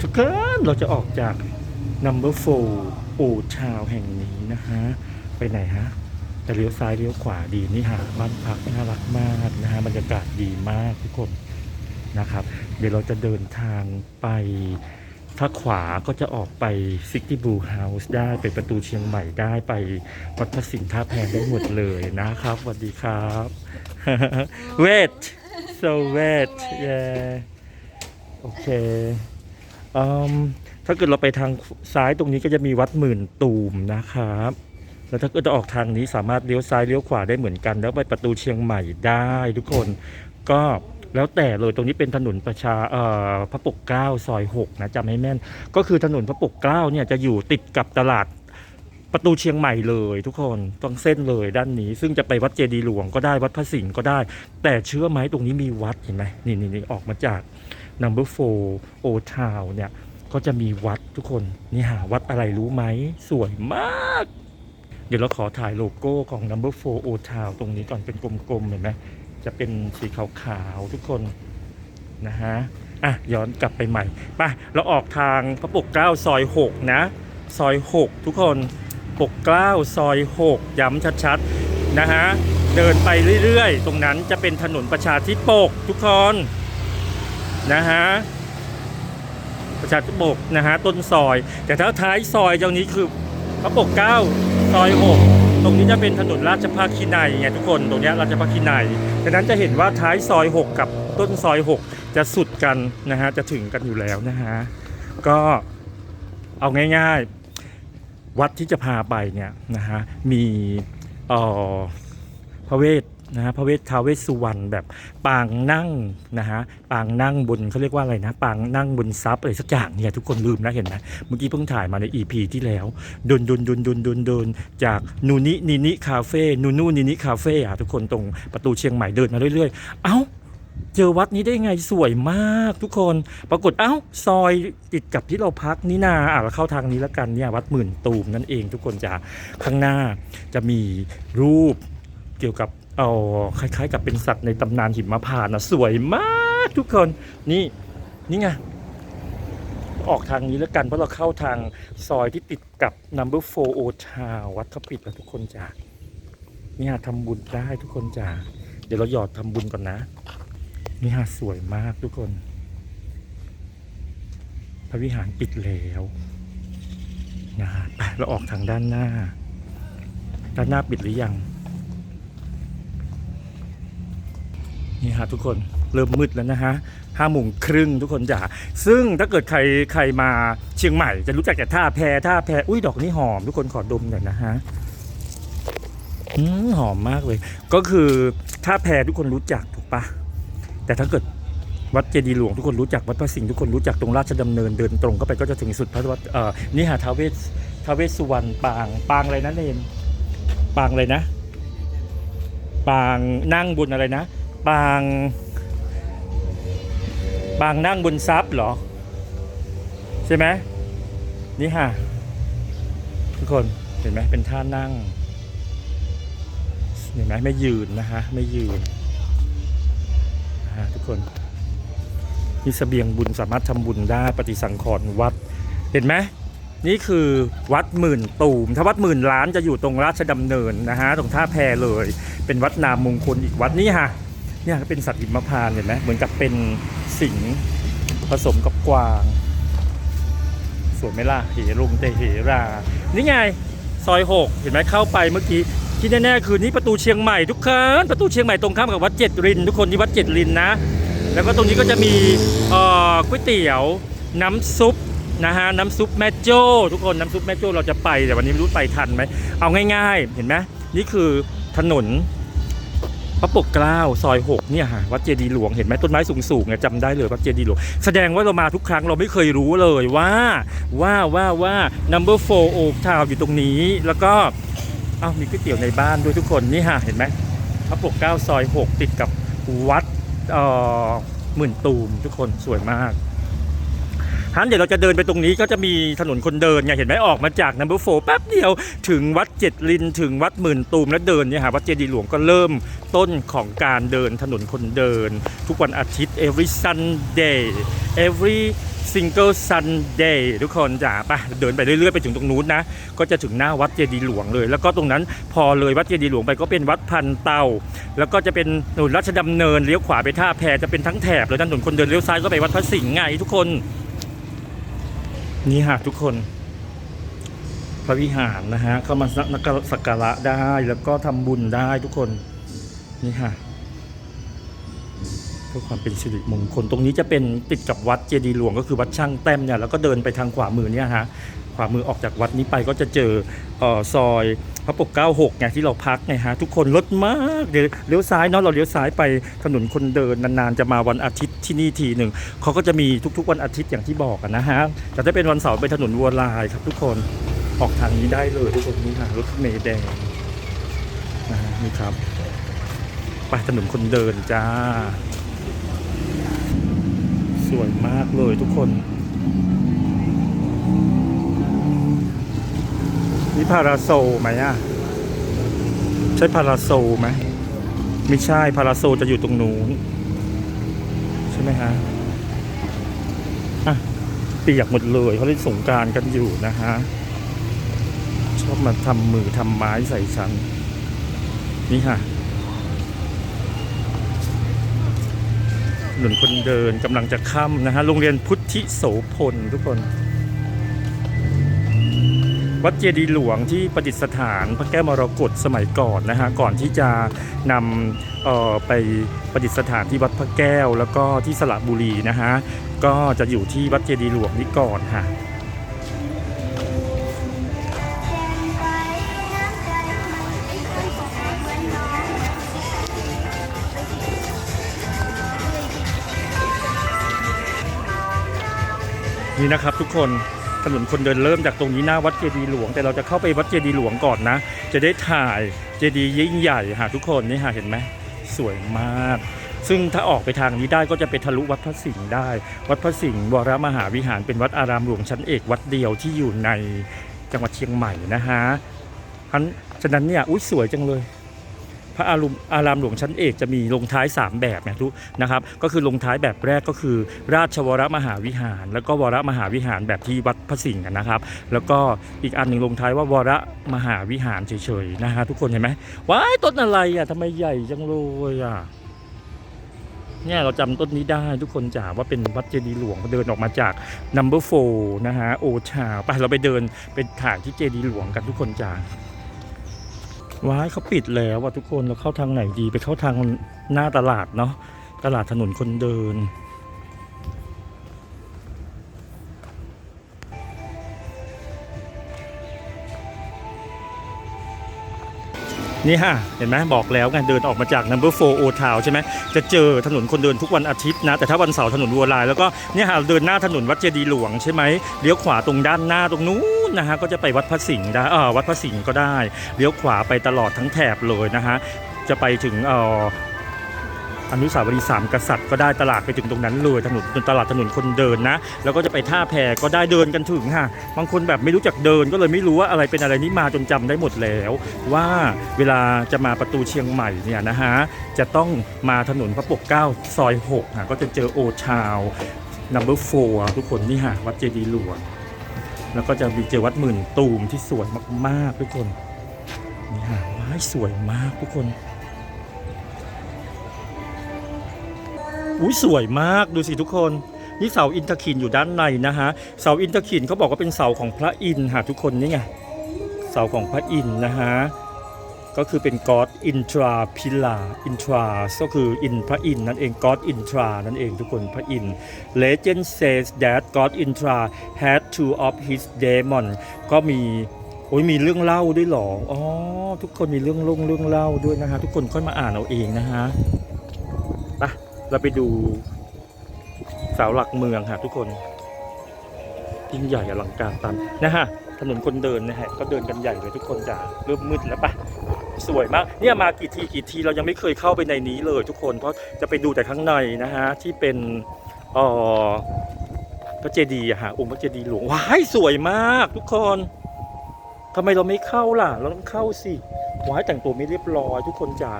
ทุกคนเราจะออกจาก number four โอชาวแห่งนี้นะฮะ ไปไหนฮะ จะเลี้ยวซ้ายเลี้ยวขวาดีนี่ฮะบ้านพักน่ารักมากนะฮะบรรยากาศดีมากทุกคนนะครับ เดี๋ยวเราจะเดินทางไปถ้าขวาก็จะออกไปซิก y ี b บูเฮาส์ได้ไปประตูเชียงใหม่ได้ไปวัดพระสิงห์ท่าแพได้หมดเลยนะครับสวัสดีครับ wait so wait yeah โอเค ถ้าเกิดเราไปทางซ้ายตรงนี้ก็จะมีวัดหมื่นตูมนะครับ แล้วถ้าเกิดจะออกทางนี้สามารถเลี้ยวซ้ายเลี้ยวขวาได้เหมือนกัน แล้วไปประตูเชียงใหม่ได้ทุกคน ก็แล้วแต่เลยตรงนี้เป็นถนนประชาเอ่อพระปกเกล้าซอย6นะจำให้แม่น ก็คือถนนพระปกเกล้าเนี่ยจะอยู่ติดกับตลาดประตูเชียงใหม่เลยทุกคนต้องเส้นเลยด้านนี้ ซึ่งจะไปวัดเจดีย์หลวงก็ได้วัดพระสิงห์ก็ได้ แต่เชื่อไหมตรงนี้มีวัดเห็นไหมนี่นี่นี่ออกมาจาก number four o town เนี่ยก็จะมีวัดทุกคนนี่หาวัดอะไรรู้ไหม สวยมาก เดี๋ยวเราขอถ่ายโลโก้ของ number four o town ตรงนี้ก่อนเป็นกลมๆเห็นไหมจะเป็นสีขาวๆทุกคนนะฮะอะย้อนกลับไปใหม่ไปเราออกทางพระปกเกล้าซอย 6 นะ ซอย 6 ทุกคนปกเกล้าซอย 6 ย้ำชัดๆนะฮะเดินไปเรื่อยๆ ตรงนั้นจะเป็นถนนประชาธิปกทุกคน นะฮะประชาธิปกนะฮะต้นซอย แต่ถ้าท้ายซอยตรงนี้คือพระปกเก้าซอย6ตรงนี้จะเป็นถนนราชภาคีนัยไงทุกคนตรงนี้ราชภาคีนัยดังนั้นจะเห็นว่าท้ายซอย 6 กับต้นซอย 6 จะสุดกันนะฮะจะถึงกันอยู่แล้วนะฮะก็เอาง่ายๆ วัดที่จะพาไปเนี่ยนะฮะมีออพระเวท นะฮะพระเวททาเวสสุวรรณแบบปางนั่งนะฮะปางนั่งบนเขาเรียกว่าอะไรนะปางนั่งบนซับอะไรสักอย่างเนี่ยทุกคนลืมนะเห็นไหมเมื่อกี้เพิ่งถ่ายมาใน EP ที่แล้วเดินเดินเดินเดินเดินเดินจากนูนินินิคาเฟ่นูนูนินิคาเฟ่อะทุกคนตรงประตูเชียงใหม่เดินมาเรื่อยๆ เอ้าเจอวัดนี้ได้ไงสวยมากทุกคน ปรากฏเอ้าซอยติดกับที่เราพักนี่นาอะเราเข้าทางนี้แล้วกันเนี่ยวัดหมื่นตูมนั่นเองทุกคนจะข้างหน้าจะมีรูปเกี่ยวกับ เอาคล้ายๆ กับเป็นสัตว์ในตำนานหิมพานต์นะสวยมากทุกคนนี่นี่ไงออกทางนี้แล้วกันเพราะเราเข้าทางซอยที่ติดกับ number four o town วัดเขาปิดแล้วทุกคนจ้ะเนี่ยทำบุญได้ทุกคนจ้ะเดี๋ยวเราหยอดทำบุญก่อนนะนี่ฮะสวยมากทุกคน พระวิหารปิดแล้วนะฮะไปเราออกทางด้านหน้า ด้านหน้าปิดหรือยัง นี่ฮะทุกคนเริ่มมืดแล้วนะฮะห้าโมงครึ่งทุกคนจ๋าซึ่งถ้าเกิดใครใครมาเชียงใหม่จะรู้จักแต่ท่าแพท่าแพอุ้ยดอกนี้หอม ทุกคนขอดมหน่อยนะฮะอหอมมากเลย ก็คือท่าแพทุกคนรู้จักถูกปะแต่ถ้าเกิดวัดเจดีย์หลวงทุกคนรู้จักวัดพระสิงห์ทุกคนรู้จักตรงราชดำเนินเดินตรงเข้าไปก็จะถึงสุดพระวัดเอ่อนี่หาท้าวเวสท้าวเวสสุวรรณปางปางอะไรนะเนมปางอะไรนะ ปางนั่งบนอะไรนะ ปางปางนั่งบนทรัพย์เหรอ ใช่ไหมนี่ฮะทุกคนเห็นไหมเป็นท่านั่ง เห็นไหมไม่ยืนนะฮะ ไม่ยืนนะฮะทุกคนมีเสบียงบุญสามารถทำบุญได้ปฏิสังขรณ์วัด เห็นไหมนี่คือวัดหมื่นตูม ถ้าวัดหมื่นล้านจะอยู่ตรงราชดำเนินนะฮะ ตรงท่าแพเลย เป็นวัดนามมงคลอีกวัดนี่ฮะ เนี่ยเป็นสัตว์หิมพานเห็นไหมเหมือนกับเป็นสิงผสมกับกวางสวยไหมล่ะเหรงเตเหรา นี่ไง ซอยหกเห็นไหมเข้าไปเมื่อกี้ที่แน่ๆคือนี่ประตูเชียงใหม่ทุกคนประตูเชียงใหม่ตรงข้ามกับวัดเจ็ดริน ทุกคนที่วัดเจ็ดรินนะ แล้วก็ตรงนี้ก็จะมีก๋วยเตี๋ยว น้ำซุปนะฮะน้ำซุปแม่โจ้ทุกคนน้ำซุปแม่โจ้เราจะไปแต่วันนี้ไม่รู้ไปทันไหมเอาง่าย ๆ เห็นไหมนี่คือถนน พระปกเกล้าซอย6เนี่ยฮะวัดเจดีย์หลวงเห็นไหมต้นไม้สูงๆเนี่ยจำได้เลยวัดเจดีย์หลวง แสดงว่าเรามาทุกครั้งเราไม่เคยรู้เลยว่าว่าว่าว่า number four oak town อยู่ตรงนี้ แล้วก็เอ้ามีก๋วยเตี๋ยวในบ้านด้วยทุกคนนี่ฮะเห็นไหมพระปกเกล้าซอย6ติดกับวัดเอ่อหมื่นตูมทุกคนสวยมาก ฮันเดี๋ยวเราจะเดินไปตรงนี้ก็จะมีถนนคนเดินไงเห็นไหมออกมาจากนัมเบอร์โฟแป๊บเดียวถึงวัดเจ็ดลินถึงวัดหมื่นตูมแล้วเดินเนี่ยฮะวัดเจดีหลวงก็เริ่มต้นของการเดินถนนคนเดิน ทุกวันอาทิตย์ every Sunday every ซิงเกิลซันเดย์ทุกคนจ้าไปเดินไปเรื่อยๆ ไปถึงตรงนู้นนะ ก็จะถึงหน้าวัดเจดีหลวงเลย แล้วก็ตรงนั้นพอเลยวัดเจดีหลวงไปก็เป็นวัดพันเตา แล้วก็จะเป็นถนนราชดำเนินเลี้ยวขวาไปท่าแพจะเป็นทั้งแถบเลยถนนคนเดินเลี้ยวซ้ายก็ไปวัดพระสิงห์ไงทุกคน นี่ฮะทุกคน พระวิหารนะฮะเข้ามาสักการะได้แล้วก็ทำบุญได้ทุกคน นี่ฮะเพื่อความเป็นสิริมงคลตรงนี้จะเป็นติดกับวัดเจดีย์หลวงก็คือวัดช่างแต้มเนี่ยแล้วก็เดินไปทางขวามือเนี่ยฮะ วามือออกจากวัดนี้ไปก็จะเจอเออซอยพระปก96ไงที่เราพักไงฮะทุกคนรถมากเดี๋ยวเลี้ยวซ้ายเนาะเราเลี้ยวซ้ายไปถนนคนเดินนานๆจะมาวันอาทิตย์ที่นี่ทีหนึ่งเขาก็จะมีทุกๆวันอาทิตย์อย่างที่บอกนะฮะแต่ถ้าเป็นวันเสาร์เป็นถนนวัวลายครับทุกคนออกทางนี้ได้เลยทุกคนนี่ฮะรถเมล์แดงนะฮะนี่ครับไปถนนคนเดินจ้า สวยมากเลยทุกคน นี่พาราโซไหมอะ ใช่พาราโซไหมไม่ใช่พาราโซจะอยู่ตรงนู้นใช่ไหมฮะอะเปียกหมดเลยเขาเล่นสงการกันอยู่นะฮะชอบมาทำมือทำไม้ใส่ฉัน นี่ค่ะถนนคนเดินกำลังจะค่ำนะฮะโรงเรียนพุทธิโสพลทุกคน วัดเจดีย์หลวงที่ประดิษฐานพระแก้วมรกตสมัยก่อนนะฮะก่อนที่จะนำไปประดิษฐานที่วัดพระแก้ว แล้วก็ที่สระบุรีนะฮะก็จะอยู่ที่วัดเจดีย์หลวงนี้ก่อนค่ะนี่นะครับทุกคน ถนนคนเดินเริ่มจากตรงนี้หน้าวัดเจดีย์หลวง แต่เราจะเข้าไปวัดเจดีย์หลวงก่อนนะ จะได้ถ่ายเจดีย์ยิ่งใหญ่หาทุกคนนี่ฮะเห็นไหมสวยมาก ซึ่งถ้าออกไปทางนี้ได้ก็จะไปทะลุวัดพระสิงห์ได้ วัดพระสิงห์วรมหาวิหารเป็นวัดอารามหลวงชั้นเอกวัดเดียวที่อยู่ในจังหวัดเชียงใหม่นะฮะฉะนั้นฉะนั้นเนี่ยอุ้ยสวยจังเลย ระอารามอารามหลวงชั้นเอกจะมีลงท้าย 3 แบบนะทุกนะครับก็คือลงท้ายแบบแรกก็คือ ราชวรมหาวิหาร แล้วก็วรมหาวิหารแบบที่วัดพระสิงห์นะครับ แล้วก็อีกอันหนึ่งลงท้ายว่าวรมหาวิหารเฉยๆนะฮะทุกคนเห็นไหมว้ายต้นอะไรอะทำไมใหญ่จังเลยอะเนี่ยเราจำต้นนี้ได้ทุกคนจ๋าว่าเป็นวัดเจดีย์หลวงเดินออกมาจาก number four นะฮะโอชาไปเราไปเดินเป็นฐานที่เจดีย์หลวงกันทุกคนจ๋า ว้ายเขาปิดแล้วว่ะทุกคนเราเข้าทางไหนดีไปเข้าทางหน้าตลาดเนาะตลาดถนนคนเดิน นี่ฮะเห็นไหมบอกแล้วไงเดินออกมาจาก number four o town ใช่ไหมจะเจอถนนคนเดินทุกวันอาทิตย์นะ แต่ถ้าวันเสาร์ถนนวัวลาย แล้วก็เนี่ยฮะเดินหน้าถนนวัดเจดีย์หลวงใช่ไหมเลี้ยวขวาตรงด้านหน้าตรงนู้น นะฮะก็จะไปวัดพระสิงห์ได้วัดพระสิงห์ก็ได้เลี้ยวขวาไปตลอดทั้งแถบเลยนะฮะจะไปถึงอนุสาวรีย์สามกษัตริย์ก็ได้ตลาดไปถึงตรงนั้นเลยถนนตลาดถนนคนเดินนะ แล้วก็จะไปท่าแพก็ได้เดินกันถึงค่ะบางคนแบบไม่รู้จักเดินก็เลยไม่รู้ว่าอะไรเป็นอะไรนี่มาจนจำได้หมดแล้ว ว่าเวลาจะมาประตูเชียงใหม่เนี่ยนะฮะจะต้องมาถนนพระปกเก้าซอย6ค่ะก็จะเจอโอชาวนัมเบอร์โฟทุกคนนี่ฮะวัดเจดีย์หลวง แล้วก็จะมีเจอวัดหมื่นตูมที่สวยมากๆทุกคนนี่ฮะว้สวยมากทุกคน อุ้ยสวยมากดูสิทุกคนนี่เสาอินทขินอยู่ด้านในนะฮะเสาอินทขินเขาบอกว่าเป็นเสาของพระอินทร์ค่ะทุกคนนี่ไงเสาของพระอินทร์นะฮะ ก็คือเป็น God Intra Pilla Intra ก็คืออินพระอินนั่นเอง God Intra นั่นเองทุกคนพระอิน Legend says that God Intra had two of his demon ก็มีโอ้ยมีเรื่องเล่าด้วยหรออ๋อทุกคนมีเรื่องลงเรื่องเล่าด้วยนะฮะทุกคนค่อยมาอ่านเอาเองนะฮะไปเราไปดูเสาหลักเมืองค่ะทุกคนยิ่งใหญ่อลังการตันนะฮะถนนคนเดินนะฮะก็เดินกันใหญ่เลยทุกคนจ้าเริ่มมืดแล้วปะ สวยมาก เนี่ยมากี่ทีกี่ทีเรายังไม่เคยเข้าไปในนี้เลยทุกคนเพราะจะไปดูแต่ข้างในนะฮะที่เป็นออพระเจดีย์อะฮะองค์พระเจดีย์หลวงว้ายสวยมาก ทุกคนทำไมเราไม่เข้าล่ะ เราต้องเข้าสิว้ายแต่งตัวไม่เรียบร้อย ทุกคนจ้า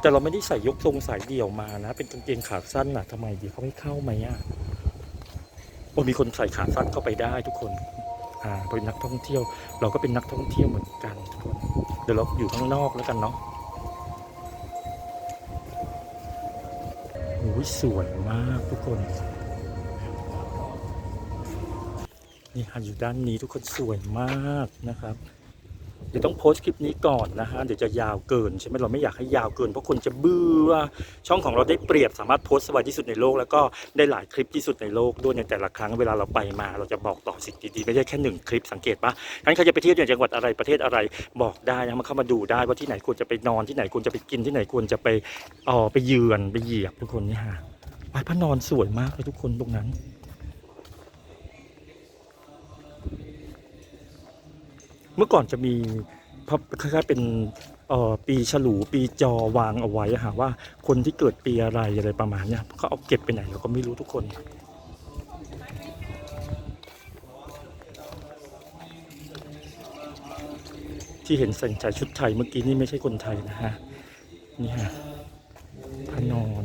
แต่เราไม่ได้ใส่ยกทรงสายเดี่ยวมานะ เป็นกางเกงขาสั้นน่ะทำไมดีเขาไม่เข้าไหมอะโอ้มีคนใส่ขาสั้นเข้าไปได้ทุกคน อ่าเป็นนักท่องเที่ยว เราก็เป็นนักท่องเที่ยวเหมือนกันทุกคน เดี๋ยวเราอยู่ข้างนอกแล้วกันเนาะโอ้ยสวยมากทุกคน นี่ฮะอยู่ด้านนี้ทุกคนสวยมากนะครับ ดี๋ยวต้องโพสต์คลิปนี้ก่อนนะฮะเดี๋ยวจะยาวเกินใช่ไหมเราไม่อยากให้ยาวเกินเพราะคนจะเบื่อช่องของเราได้เปรียบสามารถโพสต์สบายที่สุดในโลก แล้วก็ได้หลายคลิปที่สุดในโลกด้วยในแต่ละครั้งเวลาเราไปมา เราจะบอกต่อสิ่งดีๆไม่ใช่แค่หนึ่งคลิปสังเกตปะงั้นใครจะไปเที่ยวอย่างจังหวัดอะไรประเทศอะไรบอกได้นะมาเข้ามาดูได้ว่าที่ไหนควรจะไปนอนที่ไหนควรจะไปกินที่ไหนควรจะไปเออไปเยือนไปเหยียบทุกคนนี่ฮะไปพระนอนสวยมากเลยทุกคนตรงนั้น เมื่อก่อนจะมีพระคล้ายๆเป็นปีฉลูปีจอวางเอาไว้ฮะว่าคนที่เกิดปีอะไรอะไรประมาณเนี้ยเขาเอาเก็บไปไหนเราก็ไม่รู้ทุกคน ที่เห็นใส่ใจชุดไทยเมื่อกี้นี่ไม่ใช่คนไทยนะฮะนี่ฮะพระนอน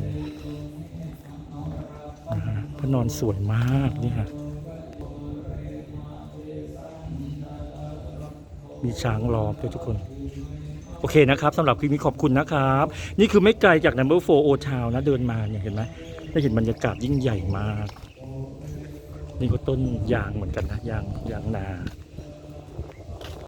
นะฮะพระนอนสวยมากนี่ฮะ มีช้างล้อมด้วยทุกคน โอเคนะครับสำหรับคลิปนี้ขอบคุณนะครับ นี่คือไม่ไกลจาก Number 4 Old Town นะเดินมาเนี่ยเห็นไหมได้เห็นบรรยากาศยิ่งใหญ่มาก นี่ก็ต้นยางเหมือนกันนะยางยางนา